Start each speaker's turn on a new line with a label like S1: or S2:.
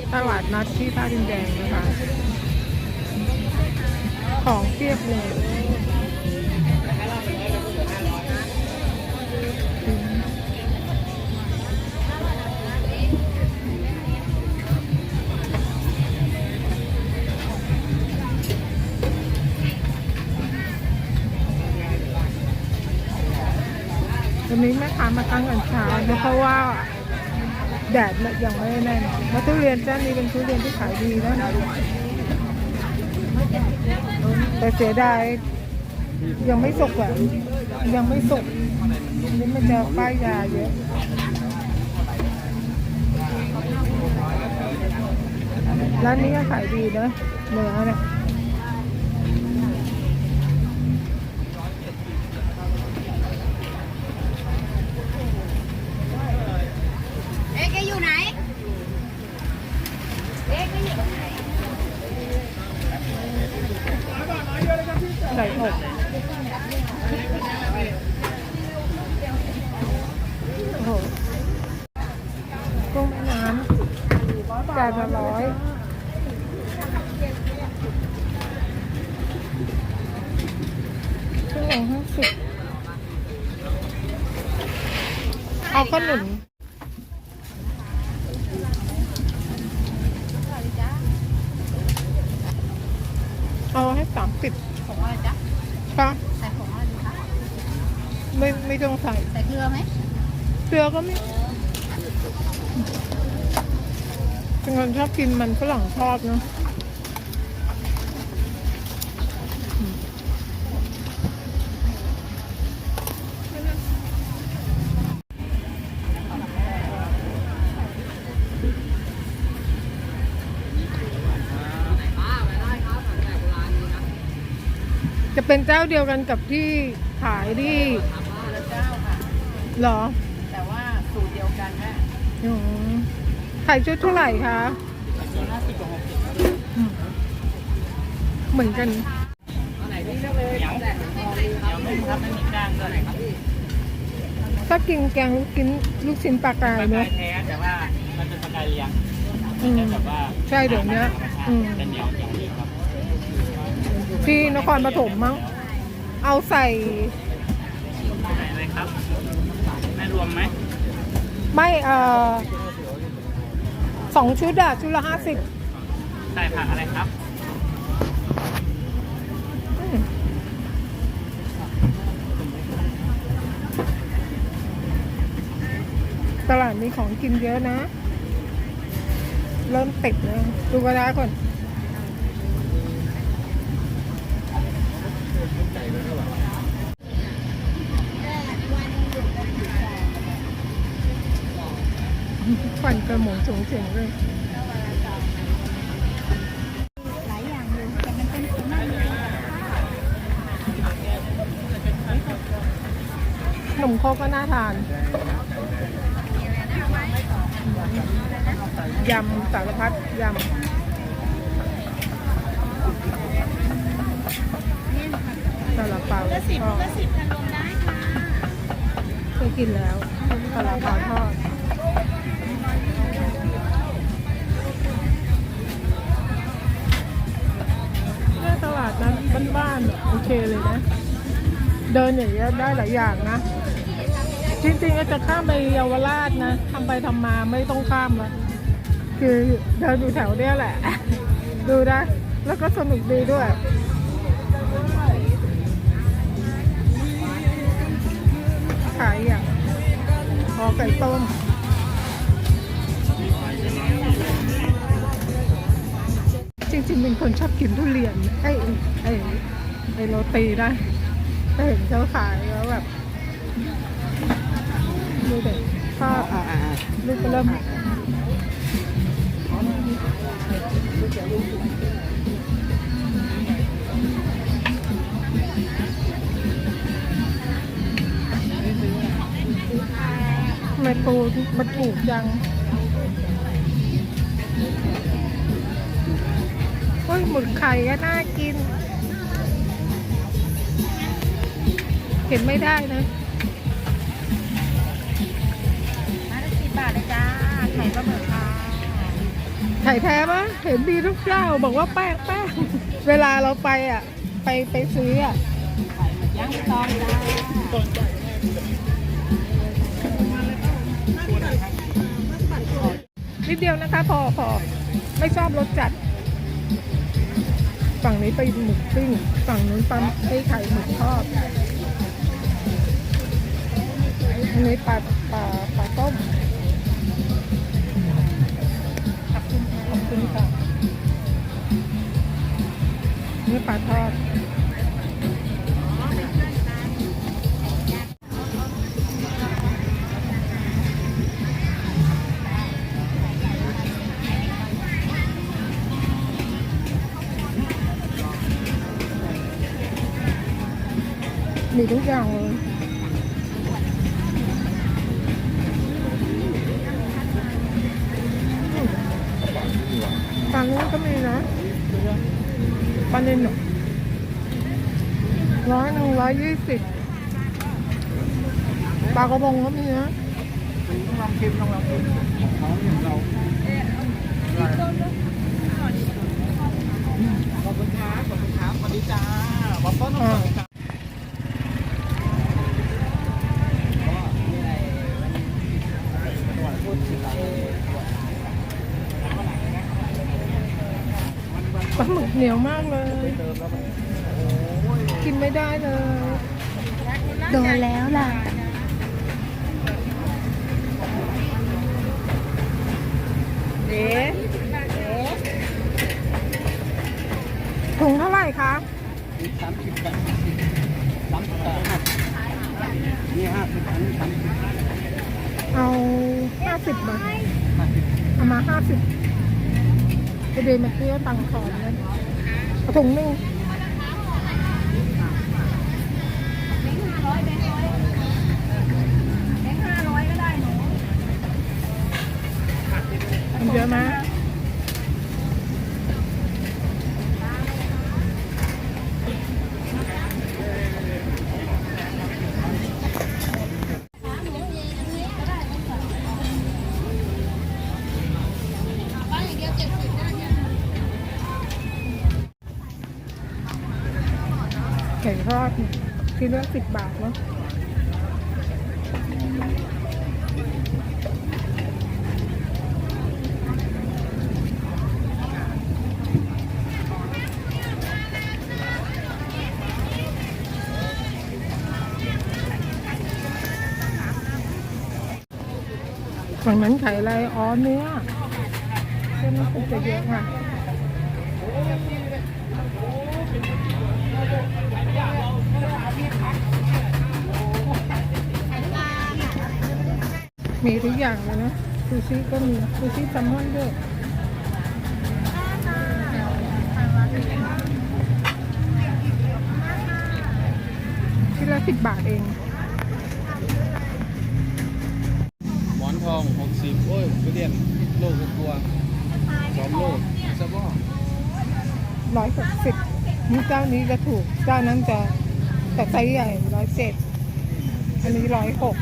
S1: ่ตลาดนัดที่ท่าดินแดงนะคะ ของเทียบเลยวันนี้แม่ค้ามาตั้งกันเช้าเพราะว่า แดดเนี่ยยังไม่แน่นแล้วทุเรียนเจ้านี้เป็นทุเรียนที่ขายดีนะแต่เสียดายยังไม่สุกอะยังไม่สุกนี่มันจะป้ายยาเยอะร้านนี้ก็ขายดีนะเนื้อเนี่ย
S2: เอ๊ะแกอยู่ไหน เอ๊ะแกอยู่ตรงไหน
S1: ไก่อบโอ้โหกุ้งแม่น้ำจานละร้อยครึ่งโลห้าสิบเอาข้าวหนุนให้สามสิบ
S2: ผงอะไรจ๊ะ
S1: ค่ะ
S2: ใส่ผงอะไรดีคะ
S1: ไม่ไม่ต้องใส่
S2: ใส่เกลือไหม
S1: เกลือก็ไม่เป็นคนชอบกินมันฝรั่งชอบเนาะจะเป็นเจ้าเดียวกันกับที่ขายที่
S2: ละเจ้าค่ะ
S1: เหรอ
S2: แต่ว่าสูตรเดียวกันแม่
S1: อ๋อขายชุดเท่าไหร่คะ
S2: ตัวห้าสิบกับหกสิบ
S1: อืมเหมือนกัน
S2: ไหนพี่เลือกเลยเหนียวเหนียวนุ่มครับไม่มีก้างด้วยครับ
S1: ถ้ากินแกงลูกชิ้นลูกชิ้นปลากราย
S2: ปลา
S1: เนอะ
S2: แท้แต่ว่ามันเป็นปลากายเลี้ยง
S1: อืม
S2: แบบว่า
S1: ใช่เดี๋ยวเนี้ยอืม
S2: เป็นเหนียวเหนียวดีครับ
S1: ที่นครปฐมมั้ง เอาใส่
S2: ไหนเลยค รับแม่รวมไหม
S1: ไม่เอ่อสองชุดอะชุดละห้าสิบ
S2: ใส่ผักอะไรครับ
S1: ตลาดมีของกินเยอะนะ เริ่มติดแล้วดูกระดาษก่อน ควันกระหมงสูงเสียงเลย
S2: หลายอย่างอยู่แต่มันเป็นของมันเลย
S1: ขนมโคกก็น่าทาน ยำสารพัดยำซาลาเปา
S2: ก็สิบ
S1: ทอด
S2: ก็สิบกันรวมได้ค่ะ
S1: เคยกินแล้วซาลาเปาทอดานเนี่ยโอเคเลยนะ เดินอย่างเงี้ยได้หลายอย่างนะ จริงๆก็จะข้ามไปเยาวราชนะทำไปทำมาไม่ต้องข้ามละคือเดินอยู่แถวเนี้ยแหละ ดูนะ แล้วก็สนุกดีด้วยขายอย่างคอไก่ต้มจริงๆเป็นคนชอบกินทุเรียนไอ้ไอ้ ไอโรตีนะแต่เห็นเขาขายแล้วแบบดูเด็กชอบลูกเริ่มทำไมปูมันถูกจังโอ้ยหมึกไข่ก็น่ากิน เห็นไม่ได้นะ
S2: มาได้สิบบาทเลยจ้าไข่ปลาหมึกค่ะ
S1: ไข่แท้ปะเห็นดีทุกเจ้าบอกว่าแป้งแป้งเวลาเราไปอะ ไปไปซื้ออะ
S2: ยังซองจ้า
S1: นิดเดียวนะคะ พอพอไม่ชอบรสจัด ฝั่งนี้ไปหมึกปิ้งฝั่งนู้นปลาไอ้ไข่หมึกทอด อันนี้ปลาปลาปลาต้มขอบคุณขอบคุณค่ะนี่ปลาทอดมีทุกอย่างเลย ปลาเนื้อหนร้อยหนึ่งร้อยยี่สิบปลากระพงก็มีนะ
S2: ต้องลองชิมต้องลองชิมของอย่างเราขอบคุณครับขอบคุณครับสวัสดีจ้าวัฟเฟิลน้
S1: เหนียวมากเลย กินไม่ได้เลย
S3: โดนแล้วล่ะ
S1: เอ๊ะถุงเท่าไหร่คะ
S2: สามสิบบาทสามสิบบาทนี่ห้าสิบอันนี้สามสิบ
S1: เอาห้าสิบบาท
S2: ห้าสิบ
S1: เอามาห้าสิบไปเดนมาเที่ยวตังค์ขอนนะเอา ถุงหนึง ไก่ทอดเนี่ยคิดว่าสิบบาทเนาะฝั่งนั้นไข่อะไรอ๋อเนื้อเส้นมันคงจะเยอะค่ะ มีทุกอย่างเลยนะซูชิก็มีซูชิแซลมอนด้วยชิ้นละสิบบาทเอง
S2: หมอนทองหกสิบโอ้ยทุเรียนโลกกลัวสองโลซะบ่
S1: ร้อยหกสิบนี่เจ้านี้จะถูก เจ้านั้นจะ แต่ไซส์ใหญ่ร้อยเจ็ดอันนี้ร้อยหก